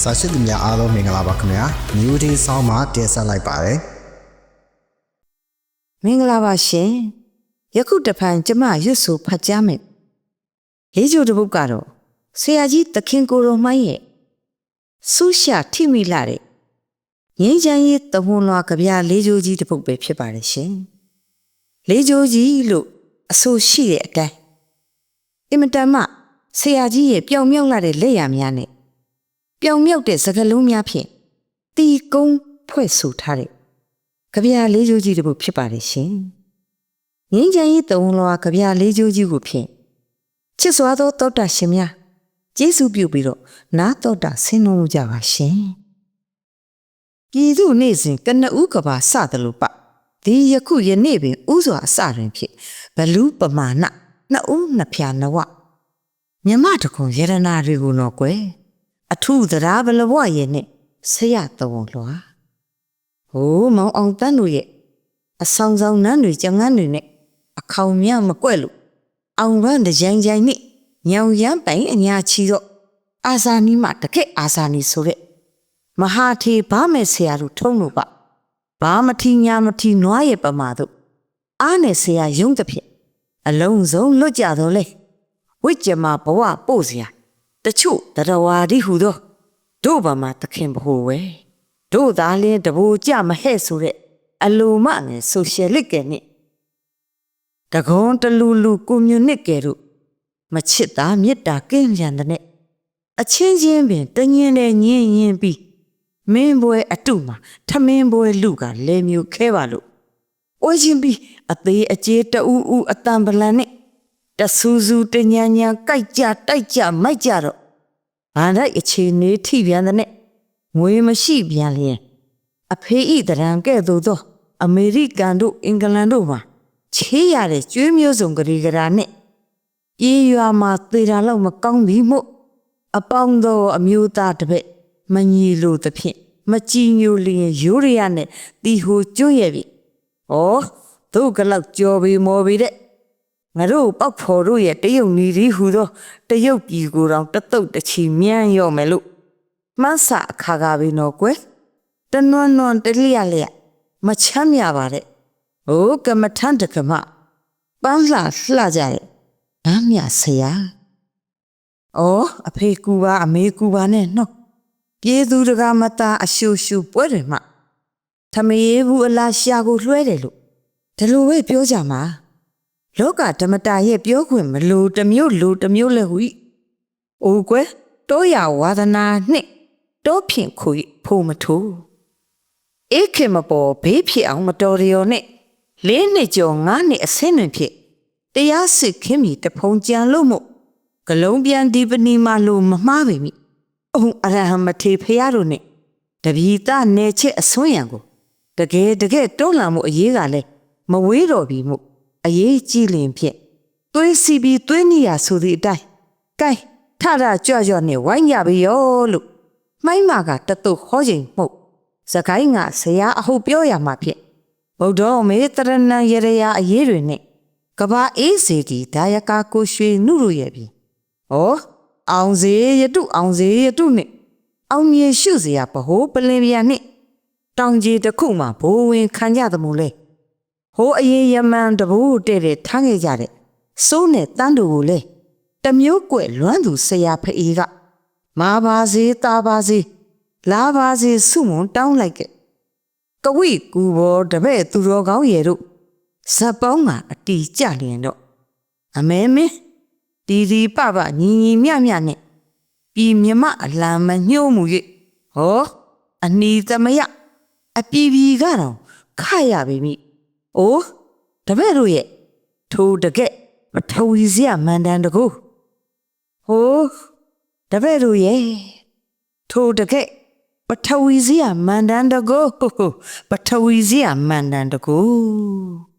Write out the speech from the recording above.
စာရှိသူများအားလုံးမင်္ဂလာပါခင်ဗျာ New Day Sound မှာတင်ဆက်လိုက်ပါတယ်မင်္ဂလာပါရှင်ယခုတဖန်ကျမရွတ်ဆိုဖတ်ကြားမယ်လေးချိုတစ်ပုဒ်ကတော့ဆရာကြီးသခင်ကိုရောမိုင်းရဲ့ဆူရှာထိမိလာတဲ့ငင်းချမ်းရေးတဝန်လွာကြပြလေးချိုကြီးတစ်ပုဒ်ပဲဖြစ်ပါတယ်ရှင်လေးချိုကြီးလို့အဆိုရှိတဲ့အတိုင်းအင်မတန်မှဆရာကြီးရဲ့ပြောင်မြောက်လာတဲ့လက်ရများနဲ့ ပြောင်မြောက်တဲ့စကားလုံးများဖြင့်တီကုန်းဖွဲ့ဆိုထားတဲ့ကြပြလေးကျိုးကြီးတစ်ပုဒ်ဖြစ်ပါတယ်ရှင်။ငင်းချမ်းရေးတုံးလွားကြပြလေးကျိုးကြီးကိုဖြင့်ချစ်စွာသောတောတာရှင်များကျေးဇူးပြုပြီးတော့နာတောတာဆင်းလုံးကြပါရှင်။ပြည်သူနေ့စဉ်ကနဦးကဘာစတယ်လို့ပဒီယခုယနေ့ပင်ဥစွာအစတွင်ဖြစ်ဘလူးပမာဏနှစ်ဦးနှစ်ဖြာနဝမြမတကုံယရနာတွေကိုတော့ကွယ် အထုသရာဘလဘဝရဲ့နဲ့ဆရာတုံးလွားဟိုးမောင်အောင်တန်းတို့ရဲ့အဆောင်ဆောင်နန်းတွေကြငန်းတွေနဲ့အခေါင်မြမကွက်လို့အောင်ရန်တကြိုင်ကြိုင်နဲ့ညောင်ရမ်းပိုင်အညာချီတော့အာဇာနီမတကက်အာဇာနီဆိုတဲ့မဟာထေဘာမဲ့ဆရာတို့ထုံးလို့ပါဘာမထီညာမထီနွားရဲ့ပမာတို့အားနဲ့ဆရာယုံတစ်ဖြစ်အလုံးစုံလွတ်ကြတော့လေဝိကြမဘဝပို့စရာ တချို့တရဝါဒီဟူသောတို့ဘာမှာသခင်ဘဟုဝဲတို့သားလင်းတဘူကြမဟဲ့ဆိုတဲ့အလိုမငယ်ဆိုရှယ်လစ်ကယ်နဲ့တကွန်တလူလူကွန်မြူနစ်ကယ်တို့မချစ်တာမေတ္တာကင်းပြန်တဲ့နဲ့အချင်းချင်းပင်တငင်းနဲ့ညင်းညင်းပြီးမင်းပွဲအတုမှာထမင်းပွဲလူကလဲမျိုးခဲပါလို့အိုးချင်းပြီးအသေးအကျေးတူးဦးအတန်ပလန်နဲ့ တဆူဆူတညာညာကြိုက်ကြတိုက်ကြမိုက်ကြတော့ဘာလိုက်အခြေနေထိပြန်တဲ့နဲ့ငွေမရှိပြန်လျင်အဖေဤတရံကဲ့သို့သော အမေရိကန်တို့အင်္ဂလန်တို့မှာချေးရတဲ့ကျွေးမျိုးစုံကလေးကရာနဲ့ပြေးရွာမှာသေတာလောက်မကောင်းသည်မို့အပေါင်းသောအမျိုးသားတစ်ပည့်မညီလို့သဖြင့်မကြည်ညိုလျင်ရိုးရရနဲ့တီဟိုကျွတ်ရဲ့ပြီ။ဩသူကလောက်ကြော်ပြီးမော်ပြီးတဲ့ ငါတို့ပောက်ဖော်တို့ရဲ့တရုတ်နီရီဟူသောတရုတ်ပြည်ကိုယ်တော်တတုတ်တချီမြန်းရော့မယ်လို့မဆာအခါကပဲနော်ကွယ်တနွန်းနွန်းတလျက်လျက်မချမ်းမြပါတဲ့ဟိုကမ္မထန်တကမပန်းလှလှကြတဲ့နမ်းမြဆရာအော်အဖေကူပါအမေကူပါနဲ့နော်ပြေသူတကမသားအရှူရှူပွဲတွေမှာထမရေဘူးအလားရှာကိုလွှဲတယ်လို့ဒီလိုပဲပြောကြမှာ လောကဓမ္မတာရဲ့ပြောခွင့်မလို့တစ်မျိုးလို့တစ်မျိုးလဲဟူ၏အိုကွယ်တောရဝါဒနာနှင့်တောဖြင့်ခွေဖို့မထိုးအေးခင်မပေါ်ဘေးဖြစ်အောင်မတော်ရရောနဲ့လေးနှစ်ကျော်ငါးနှစ်အစင်းတွင်ဖြစ်တရားစစ်ခင်းမီတဖုံကြံလို့မို့ဂလုံးပြန်ဒီပနီမာလို့မမှားပေမိအုံအရဟံမထေဖရတို့နဲ့တပီသားနေချစ်အစွန်းရံကိုတကယ်တကယ်တွန်းလှန်မှုအရေးကလည်းမဝေးတော့ပြီမို့ အရေးကြီးလင်ဖြင့်သွေးစီပြီးသွေးနီရဆိုသည့်အတိုင်းကဲထထကြွကြွနဲ့ဝိုင်းကြပြီရောလို့မိုင်းမာကတတုတ်ဟောချိန်မှုတ်စကိုင်းကဆရာအဟုတ်ပြောရမှာဖြစ်ဗုဒ္ဓမေတရဏံရရယာအရေးတွေနဲ့ကဘာအေးစီတီဒါယကာကိုရွှေနုတို့ရဲ့ပြီဩအောင်စေရတုအောင်စေရတုနဲ့အောင်မြေရှုစရာဗဟိုးပလင်ပြန်နဲ့တောင်ကြီးတစ်ခုမှဘိုးဝင်ခံကြသမို့လဲ ဟိုးအရင်ယမန်တဘူတဲ့တဲ့ထားခဲ့ကြတဲ့စိုးနဲ့တန်းတူကိုလေတမျိုးကွယ်လွမ်းသူဆရာဖေးကမာပါစေတာပါစေလာပါစေစုမွန်တောင်းလိုက်ကဲကဝိကူဘောတပည့်သူတော်ကောင်းရဲ့တို့ဇက်ပေါင်းကအတီကြလျင်တော့အမဲမင်းဒီဒီပပညီညီမြမြနဲ့ပြည်မြမအလံမညှိုးမှု၍ဟောအနီသမယအပြည်ပြည်ကတော့ခရပြီမိ အိုးတပည့်တို့ရဲ့ထိုတကက်ပထဝီစရမန္တန်တကူဟိုးတပည့်တို့ရဲ့ထိုတကဲ့ပထဝီစရမန္တန်တကိုပထဝီစရမန္တန်တကို